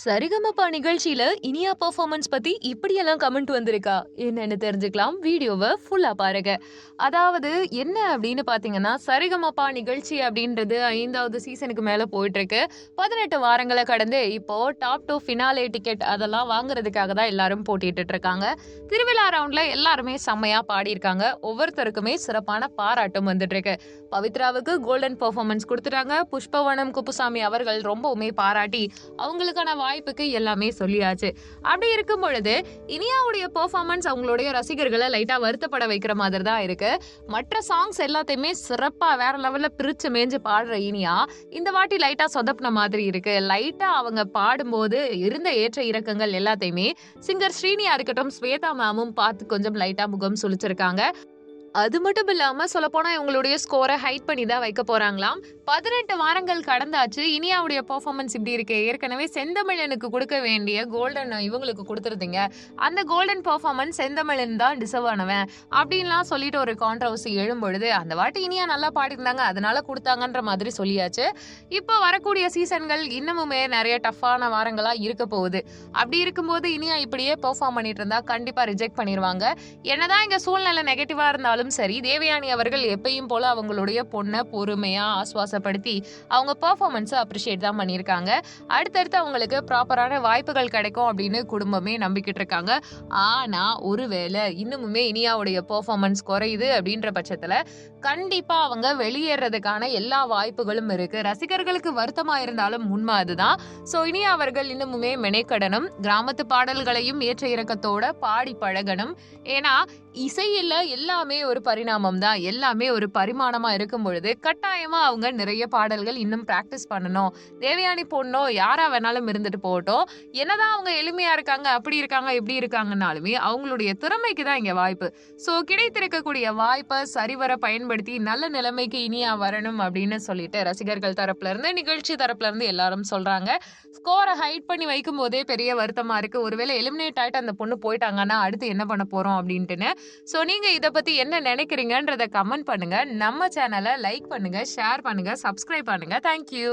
சரிகமப்பா நிகழ்ச்சியில இனியா பர்ஃபார்மன்ஸ் பத்தி இப்படியெல்லாம் கமெண்ட் வந்திருக்கா? என்னன்னு தெரிஞ்சுக்கலாம். வீடியோவை ஃபுல்லா பாருங்க. அதாவது என்ன அப்படின்னு பாத்தீங்கன்னா சரிகமப்பா நிகழ்ச்சி அப்படின்றது ஐந்தாவது சீசனுக்கு மேல போயிட்டு இருக்கு பதினெட்டு வாரங்களை கடந்து இப்போ டாப் டூ ஃபினாலே டிக்கெட் அதெல்லாம் வாங்குறதுக்காக தான் எல்லாரும் போட்டிட்டு இருக்காங்க திருவிழா ரவுண்ட்ல எல்லாருமே செம்மையா பாடியிருக்காங்க. ஒவ்வொருத்தருக்குமே சிறப்பான பாராட்டும் வந்துட்டு இருக்கு பவித்ராவுக்கு கோல்டன் பர்ஃபார்மன்ஸ் கொடுத்துட்டாங்க. புஷ்பவனம் குப்புசாமி அவர்கள் ரொம்பவுமே பாராட்டி அவங்களுக்கான வாய்ப்புக்கு எல்லாமே சொல்லியாச்சு. அப்படி இருக்கும் பொழுது இனியாவுடைய பெர்ஃபார்மன்ஸ் அவங்களுடைய ரசிகர்களை லைட்டா வருத்தப்பட வைக்கிற மாதிரி தான் இருக்கு. மற்ற சாங்ஸ் எல்லாத்தையுமே சிறப்பா வேற லெவல்ல பிரிச்சு மேஞ்சு பாடுற இனியா இந்த வாட்டி லைட்டா சொதப்பின மாதிரி இருக்கு. லைட்டா அவங்க பாடும்போது இருந்த ஏற்ற இறக்கங்கள் எல்லாத்தையுமே சிங்கர் ஸ்ரீனியா இருக்கட்டும் ஸ்வேதா மேமும் பார்த்து கொஞ்சம் லைட்டா முகம் சுழிச்சிருக்காங்க அது மட்டும் இல்லாம சொல்லப்போனா இவங்களுடைய ஸ்கோரை ஹைட் பண்ணி தான் வைக்க போறாங்களாம். பதினெட்டு வாரங்கள் கடந்தாச்சு. இனியாவுடைய பர்ஃபார்மன்ஸ் இப்படி இருக்கு. ஏற்கனவே செந்தமிழனுக்கு கொடுக்க வேண்டிய கோல்டன் இவங்களுக்கு கொடுத்துருந்தீங்க. அந்த கோல்டன் பர்ஃபார்மன்ஸ் செந்தமிழன் தான் டிசர்வ் ஆனவன் அப்படின்லாம் சொல்லிட்டு ஒரு கான்ட்ரவர்சி எழும் பொழுது அந்த வாட்டி இனியா நல்லா பாடிருந்தாங்க அதனால கொடுத்தாங்கன்ற மாதிரி சொல்லியாச்சு. இப்போ வரக்கூடிய சீசன்கள் இன்னமுமே நிறைய டஃப்பான வாரங்களா இருக்க போகுது. அப்படி இருக்கும்போது இனியா இப்படியே பெர்ஃபார்ம் பண்ணிட்டு இருந்தா கண்டிப்பா ரிஜெக்ட் பண்ணிடுவாங்க என்னதான் இங்க சூழ்நிலை நெகட்டிவா இருந்தாலும் சரி தேவயானி அவர்கள் எப்பயும் போல அவங்களுடைய பொண்ணை பொறுமையா ஆஸ்வாசப்படுத்தி அவங்க பர்ஃபார்மன்ஸை அப்ரிஷியேட் தான் பண்ணியிருக்காங்க. அடுத்தடுத்து அவங்களுக்கு ப்ராப்பரான வாய்ப்புகள் கிடைக்கும் அப்படின்னு குடும்பமே நம்பிக்கிட்டு இருக்காங்க. ஆனா ஒருவேளை இன்னுமுமே இனியாவுடைய பர்ஃபார்மன்ஸ் குறையுது அப்படின்ற பட்சத்துல கண்டிப்பா அவங்க வெளியேறதுக்கான எல்லா வாய்ப்புகளும் இருக்கு. ரசிகர்களுக்கு வருத்தமா இருந்தாலும் உண்மை அதுதான். ஸோ இனி அவர்கள் இன்னுமுமே மெனைக்கடனும் கிராமத்து பாடல்களையும் ஏற்ற இறக்கத்தோட பாடி பழகணும். ஏன்னா இசையில எல்லாமே ஒரு பரிணாமம் தான் எல்லாமே ஒரு பரிமாணமா இருக்கும் பொழுது கட்டாயமா அவங்க நிறைய பாடல்கள் இன்னும் பிராக்டிஸ் பண்ணணும். தேவயானி பொண்ணோ யாரா வேணாலும் இருந்துட்டு போகட்டும். என்னதான் அவங்க எளிமையா இருக்காங்க அப்படி இருக்காங்க இப்படி இருக்காங்கனாலுமே அவங்களுடைய திறமைக்கு தான் இங்க வாய்ப்பு. சோ கிடைத்திருக்கக்கூடிய வாய்ப்பை சரிவர பயன்படுத்தி நல்ல நிலைமைக்கு இனியா வரணும் அப்படின்னு சொல்லிட்டு ரசிகர்கள் தரப்புல இருந்து நிகழ்ச்சி தரப்புல இருந்து எல்லாரும் சொல்றாங்க. ஸ்கோரை ஹைட் பண்ணி வைக்கும் போதே பெரிய வருத்தமா இருக்கு. ஒருவேளை எலிமினேட் ஆயிட்டு அந்த பொண்ணு போயிட்டாங்கன்னா அடுத்து என்ன பண்ண போறோம் அப்படின்ட்டுன்னு. ஸோ நீங்க இதை பத்தி என்ன நினைக்கிறீங்கன்றத கமெண்ட் பண்ணுங்க. நம்ம சேனலை லைக் பண்ணுங்க ஷேர் பண்ணுங்க சப்ஸ்கிரைப் பண்ணுங்க. தேங்க்யூ